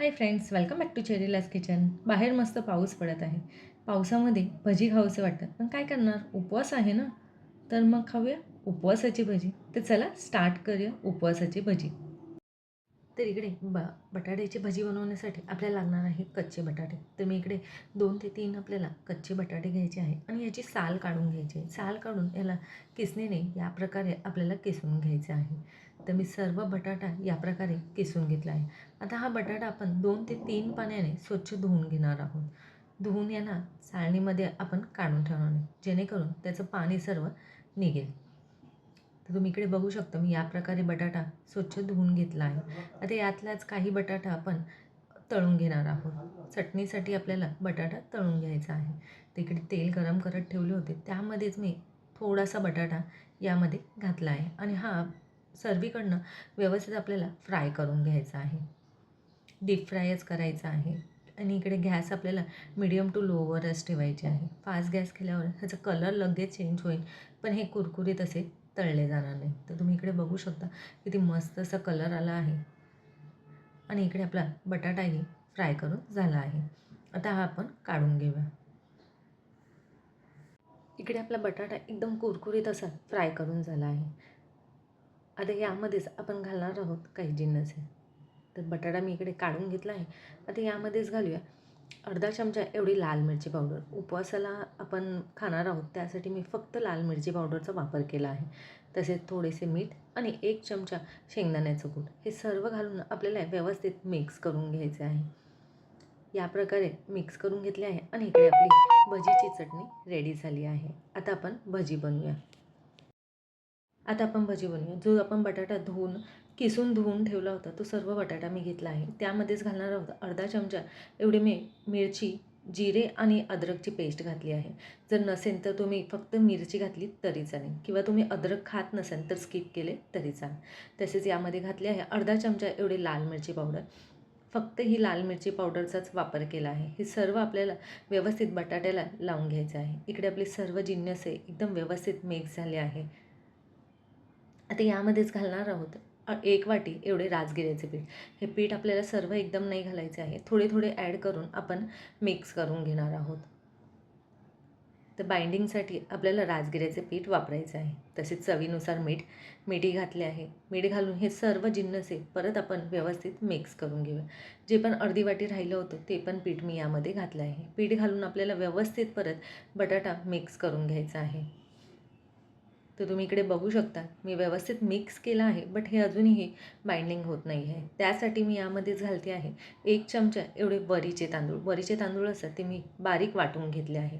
Hi friends welcome back to चेरीलाज kitchen बाहेर मस्त पाऊस पडत आहे. पावसामध्ये भजी खाऊसे वाटतात. पण काय करणार? उपवास आहे ना? तर मग खाऊया उपवासाची भजी. तर चला स्टार्ट करूया उपवासाची भजी. तर इकडे ब बटाट्याची भजी बनवण्यासाठी आपल्याला लागणार आहे कच्चे बटाटे. तर मी इकडे दोन ते तीन आपल्याला कच्चे बटाटे घ्यायचे आहे आणि याची साल काढून घ्यायची आहे. साल काढून याला किसणीने या प्रकारे आपल्याला किसून घ्यायचं आहे. तर मी सर्व बटाटा या प्रकारे किसून घेतला आहे. आता हा बटाटा आपण दोन ते तीन पाण्याने स्वच्छ धुवून घेणार आहोत. धुवून याला चाळणीमध्ये आपण काढून ठेवणार आहे. जेणेकरून त्याचं पाणी सर्व निघेल. तर तुम्ही इकडे बघू शकता मी या प्रकारे बटाटा स्वच्छ धुवून घेतला आहे. आता यातलाच काही बटाटा आपण तळून घेणार आहोत. चटणीसाठी आपल्याला बटाटा तळून घ्यायचा आहे. तर इकडे तेल गरम करत ठेवले होते. त्यामध्येच मी थोडासा बटाटा यामध्ये घातला आहे. आणि हा सर्वीकडनं व्यवस्थित आपल्याला फ्राय करून घ्यायचा आहे. डीप फ्रायच करायचा आहे. आणि इकडे गॅस आपल्याला मिडियम टू लोवरच ठेवायचे आहे. फास्ट गॅस केल्यावर ह्याचा कलर लगेच चेंज होईल. पण हे कुरकुरीत असे तळले जाणार नाही तर तुम्ही इकडे बघू शकता किती मस्त असा कलर आला आहे. आणि इकडे आपला बटाटाही फ्राय करून झाला आहे. आता हा आपण काढून घेऊया. इकडे आपला बटाटा एकदम कुरकुरीत असा फ्राय करून झाला आहे. आता यामध्येच आपण घालणार आहोत काही जिन्नस आहे तर बटाटा मी इकडे काढून घेतला आहे. आता यामध्येच घालूया. अर्धा चमचा एवढी लाल मिरची पावडर. उपवासाला आपण खाणार आहोत त्यासाठी मी फक्त लाल मिरची पावडरचा वापर केला आहे. तसेच थोडेसे मीठ आणि एक चमचा शेंगदाण्याचं कूट हे सर्व घालून आपल्याला व्यवस्थित मिक्स करून घ्यायचे आहे. या प्रकारे मिक्स करून घेतले आहे आणि इकडे आपली भजीची चटणी रेडी झाली आहे. आता आपण भजी बनवूया. आता आपण भजी बनवूया. जो आपण बटाटा धुवून किसून धुवून ठेवला होता. तो सर्व बटाटा मी घेतला आहे. त्यामध्येच घालणार आहोत अर्धा चमचा एवढे मी मिरची जिरे आणि अद्रकची पेस्ट घातली आहे. जर नसेल तर तुम्ही फक्त मिरची घातली तरी चालेल. किंवा तुम्ही अद्रक खात नसेल तर स्किप केले तरी चालेल. तसेच यामध्ये घातले आहे अर्धा चमचा एवढे लाल मिरची पावडर. फक्त ही लाल मिरची पावडरचाच वापर केला आहे. हे सर्व आपल्याला व्यवस्थित बटाट्याला लावून घ्यायचं आहे. इकडे आपले सर्व जिन्नस एकदम व्यवस्थित मिक्स झाले आहे. आता यामध्येच घालणार आहोत एक वाटी एवढे राजगिऱ्याचे पीठ. हे पीठ आपल्याला सर्व एकदम नाही घालायचे आहे. थोडे थोडे ॲड करून आपण मिक्स करून घेणार आहोत. तर बाइंडिंगसाठी आपल्याला राजगिऱ्याचे पीठ वापरायचं आहे. तसेच चवीनुसार मीठ मिठी घातले आहे. मीठ घालून हे सर्व जिन्नसे परत आपण व्यवस्थित मिक्स करून घेऊया. जे पण अर्धी वाटी राहिलं होतं ते पण पीठ मी यामध्ये घातलं आहे. पीठ घालून आपल्याला व्यवस्थित परत बटाटा मिक्स करून घ्यायचा आहे. तर तुम्ही इकडे बघू शकता. मी व्यवस्थित मिक्स केलं आहे बट हे अजूनही बाइंडिंग होत नाही आहे त्यासाठी मी यामध्येच घालते आहे. एक चमचा एवढे वरीचे तांदूळ. वरीचे तांदूळ असतात ते मी बारीक वाटून घेतले आहे.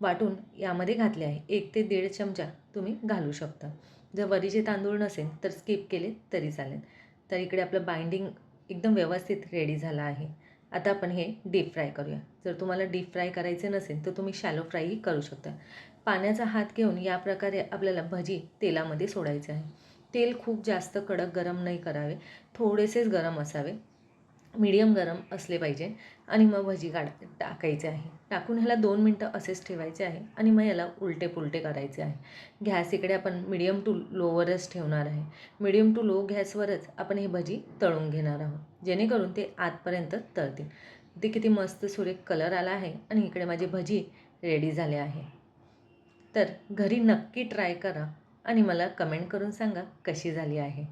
वाटून यामध्ये घातले आहे. एक ते दीड चमचा तुम्ही घालू शकता. जर वरीचे तांदूळ नसेल तर स्किप केले तरी चालेल. तर इकडे आपलं बाइंडिंग एकदम व्यवस्थित रेडी झालं आहे. आता आपण हे डीप फ्राय करूया. जर तुम्हाला डीप फ्राय करायचे नसेल तर तुम्ही शॅलो फ्रायही करू शकता. पाण्याचा हात घेऊन या प्रकारे आपल्याला भजी तेलामध्ये सोडायचे आहे. तेल खूप जास्त कडक गरम नाही करावे. थोडेसेच गरम असावे. मीडियम गरम असले पाहिजे. आणि मग भजी काढ टाकायचे आहे. टाकून ह्याला दोन मिनटं असेच ठेवायचे आहे. आणि मग याला उलटे पुलटे करायचे आहे. गॅस इकडे आपण मिडियम टू लोवरच ठेवणार आहे. मिडियम टू लो गॅसवरच आपण हे भजी तळून घेणार आहोत. जेणेकरून ते आतपर्यंत तळतील. ते किती मस्त सुरेख कलर आला आहे. आणि इकडे माझी भजी रेडी झाले आहे. तर घरी नक्की ट्राय करा आणि मला कमेंट करून सांगा कशी झाली आहे.